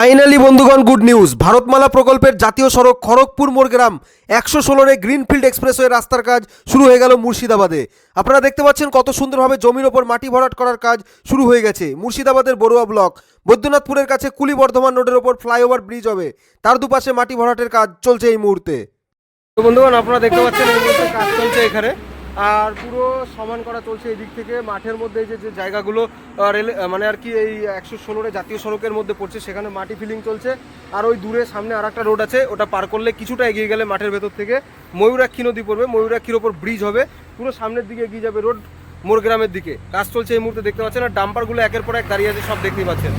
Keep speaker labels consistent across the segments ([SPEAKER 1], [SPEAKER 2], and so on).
[SPEAKER 1] Finally বন্ধুগণ good news Bharatmala প্রকল্পের জাতীয় সড়ক খড়গপুর মোরগ্রাম একশো ষোলোরে গ্রিনফিল্ড এক্সপ্রেসওয়ে রাস্তার কাজ শুরু হয়ে গেল মুর্শিদাবাদে। আপনারা দেখতে পাচ্ছেন কত সুন্দরভাবে জমির ওপর মাটি ভরাট করার কাজ শুরু হয়ে গেছে। মুর্শিদাবাদের বড়ুয়া ব্লক, বৈদ্যনাথপুরের কাছে কুলি বর্ধমান রোডের ওপর ফ্লাইওভার ব্রিজ হবে। তার দুপাশে মাটি ভরাটের কাজ চলছে এই মুহূর্তে। তো বন্ধুগণ, আপনারা দেখতে পাচ্ছেন কাজ চলছে এখানে। আর পুরো সমান করা চলছে এই দিক থেকে। মাঠের মধ্যে যে যে জায়গাগুলো রেল মানে আর কি এই একশো ষোলোরে জাতীয় সড়কের মধ্যে পড়ছে, সেখানে মাটি ফিলিং চলছে। আর ওই দূরে সামনে আর একটা রোড আছে, ওটা পার করলে কিছুটা এগিয়ে গেলে মাঠের ভেতর থেকে ময়ূরাক্ষী নদী পড়বে। ময়ূরাক্ষীর ওপর ব্রিজ হবে। পুরো সামনের দিকে এগিয়ে যাবে রোড মোরগ্রামের দিকে। কাজ চলছে এই মুহূর্তে, দেখতে পাচ্ছেন? আর ডাম্পারগুলো একের পর এক দাঁড়িয়ে আছে, সব দেখতেই পাচ্ছেন।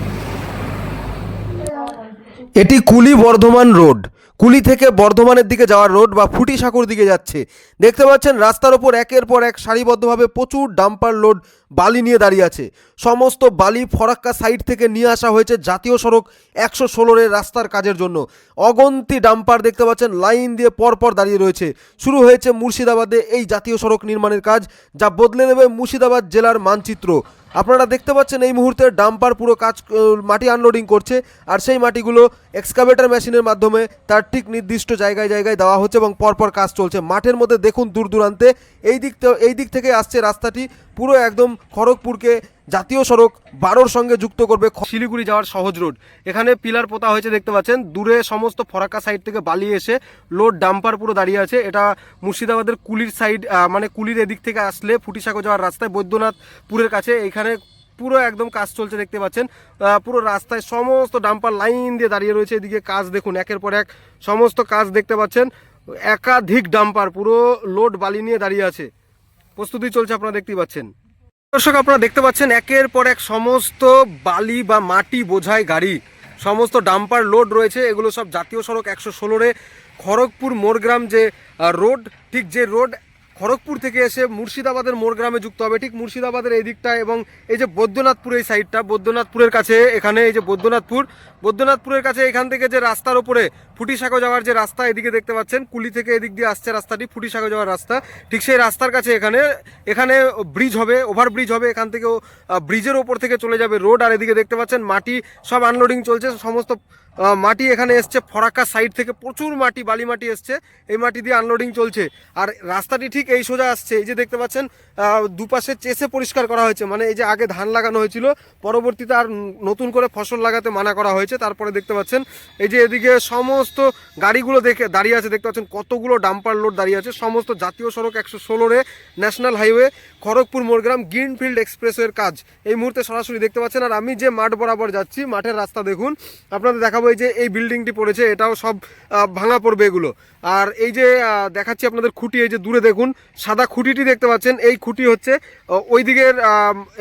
[SPEAKER 1] এটি কুলি বর্ধমান রোড কুলি থেকে বর্ধমানের দিকে যাওয়ার রোড বা ফুটি সাঁকুর দিকে যাচ্ছে। দেখতে পাচ্ছেন, রাস্তার ওপর একের পর এক সারিবদ্ধভাবে প্রচুর ডাম্পার লোড বালি নিয়ে দাঁড়িয়ে আছে। সমস্ত বালি ফরাক্কা সাইড থেকে নিয়ে আসা হয়েছে জাতীয় সড়ক একশো ষোলোরের রাস্তার কাজের জন্য। অগন্তি ডাম্পার দেখতে পাচ্ছেন, লাইন দিয়ে পরপর দাঁড়িয়ে রয়েছে। শুরু হয়েছে মুর্শিদাবাদে এই জাতীয় সড়ক নির্মাণের কাজ, যা বদলে দেবে মুর্শিদাবাদ জেলার মানচিত্র। আপনারা দেখতে পাচ্ছেন এই মুহূর্তে ডাম্পার পুরো কাজ মাটি আনলোডিং করছে, আর সেই মাটিগুলো এক্সকাভেটার মেশিনের মাধ্যমে তার ঠিক নির্দিষ্ট জায়গায় জায়গায় দেওয়া হচ্ছে এবং পরপর কাজ চলছে। মাঠের মধ্যে দেখুন দূর দূরান্তে, এই দিক এই দিক থেকে আসছে রাস্তাটি, পুরো একদম খড়গপুরকে জাতীয় সড়ক বারোর সঙ্গে যুক্ত করবে শিলিগুড়ি যাওয়ার সহজ রোড। এখানে পিলার পোতা হয়েছে, দেখতে পাচ্ছেন। দূরে সমস্ত ফরাক্কা সাইড থেকে বালি এসে লোড ডাম্পার পুরো দাঁড়িয়ে আছে। এটা মুর্শিদাবাদের কুলির সাইড মানে কুলির এদিক থেকে আসলে ফুটিসাঁকো যাওয়ার রাস্তায় বৈদ্যনাথপুরের কাছে। এখানে পুরো একদম কাজ চলছে, দেখতে পাচ্ছেন। পুরো রাস্তায় সমস্ত ডাম্পার লাইন দিয়ে দাঁড়িয়ে রয়েছে। এদিকে কাজ দেখুন, একের পর এক সমস্ত কাজ দেখতে পাচ্ছেন। একাধিক ডাম্পার পুরো লোড বালি নিয়ে দাঁড়িয়ে আছে। প্রস্তুতি চলছে, আপনারা দেখতেই পাচ্ছেন। দর্শক, আপনারা দেখতে পাচ্ছেন, একের পর এক সমস্ত বালি বা মাটি বোঝায় গাড়ি। সমস্ত ডাম্পার লোড রয়েছে, এগুলো সব জাতীয় সড়ক একশো ষোলোরে খড়গপুর মোরগ্রাম যে রোড, ঠিক যে রোড খড়গপুর থেকে এসে মুর্শিদাবাদের মোরগ্রামে যুক্ত হবে। ঠিক মুর্শিদাবাদের এই দিকটা এবং এই যে বৈদ্যনাথপুর এই সাইডটা বৈদ্যনাথপুরের কাছে এখানে এই যে বৈদ্যনাথপুর, বৈদ্যনাথপুরের কাছে এখান থেকে যে রাস্তার উপরে ফুটিসাঁকো যাওয়ার যে রাস্তা এদিকে দেখতে পাচ্ছেন, কুলি থেকে এদিক দিয়ে আসছে রাস্তাটি ফুটিসাঁকো যাওয়ার রাস্তা। ঠিক সেই রাস্তার কাছে এখানে এখানে ব্রিজ হবে ওভার ব্রিজ হবে, এখান থেকেও ব্রিজের ওপর থেকে চলে যাবে রোড আর এদিকে দেখতে পাচ্ছেন মাটি সব আনলোডিং চলছে, সমস্ত মাটি এখানে এসছে, ফরাক্কা সাইড থেকে প্রচুর মাটি, বালি মাটি এসছে। এই মাটি দিয়ে আনলোডিং চলছে। আর রাস্তাটি ঠিক এই সোজা আসছে, এই যে দেখতে পাচ্ছেন দুপাশে চেসে পরিষ্কার করা হয়েছে। মানে এই যে আগে ধান লাগানো হয়েছিল, পরবর্তীতে আর নতুন করে ফসল লাগাতে মানা করা হয়েছে। তারপরে দেখতে পাচ্ছেন, এই যে এদিকে সমস্ত গাড়িগুলো দেখে দাঁড়িয়ে আছে, দেখতে পাচ্ছেন কতগুলো ডাম্পার লোড দাঁড়িয়ে আছে। সমস্ত জাতীয় সড়ক একশো ষোলোরে national highway Kharagpur Moregram greenfield এক্সপ্রেসওয়ের কাজ। এই মুহূর্তে সরাসরি দেখতে পাচ্ছেন, আর আমি যে মাঠ বরাবর যাচ্ছি, মাঠের রাস্তা দেখুন। আপনাদের দেখাবো এই যে এই বিল্ডিংটি পড়েছে, এটাও সব ভাঙা পড়বে এগুলো। আর এই যে দেখাচ্ছি আপনাদের খুঁটি, এই যে দূরে দেখুন, সাদা খুঁটিটি দেখতে পাচ্ছেন, এই খুঁটি হচ্ছে ওই দিকের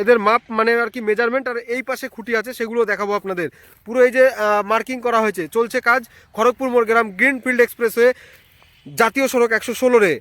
[SPEAKER 1] এদের মাপ মানে আর কি মেজারমেন্ট আর এই পাশে খুঁটি আছে সেগুলো দেখাবো আপনাদের। পুরো এই যে মার্কিং করা হয়েছে, চলছে কাজ খড়গপুর মোরগ্রাম গ্রিনফিল্ড এক্সপ্রেসওয়ে, জাতীয় সড়ক একশো ষোলো ষোলোরে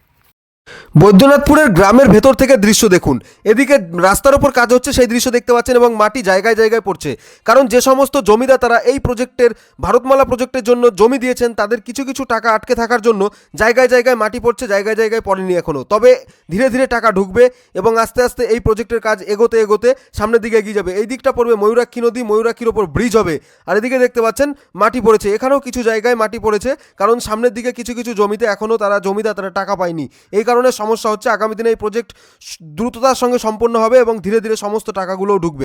[SPEAKER 1] বৈদ্যনাথপুরের গ্রামের ভেতর থেকে দৃশ্য দেখুন। এদিকে রাস্তার ওপর কাজ হচ্ছে, সেই দৃশ্য দেখতে পাচ্ছেন এবং মাটি জায়গায় জায়গায় পড়ছে। কারণ যে সমস্ত জমিদাতারা এই প্রজেক্টের, ভারতমালা প্রজেক্টের জন্য জমি দিয়েছেন, তাদের কিছু কিছু টাকা আটকে থাকার জন্য জায়গায় জায়গায় মাটি পড়ছে, জায়গায় জায়গায় পড়েনি এখনও তবে ধীরে ধীরে টাকা ঢুকবে এবং আস্তে আস্তে এই প্রজেক্টের কাজ এগোতে এগোতে সামনের দিকে এগিয়ে যাবে। এই দিকটা পড়বে ময়ূরাক্ষী নদী, ময়ূরাক্ষীর ওপর ব্রিজ হবে। আর এদিকে দেখতে পাচ্ছেন, মাটি পড়েছে। এখানেও কিছু জায়গায় মাটি পড়েছে, কারণ সামনের দিকে কিছু কিছু জমিতে এখনও তারা জমিদাতারা টাকা পায়নি। এই কারণে সমস্যা হচ্ছে আগামী দিনে এই প্রজেক্ট দ্রুততার সঙ্গে সম্পন্ন হবে এবং ধীরে ধীরে সমস্ত টাকাগুলোও ঢুকবে।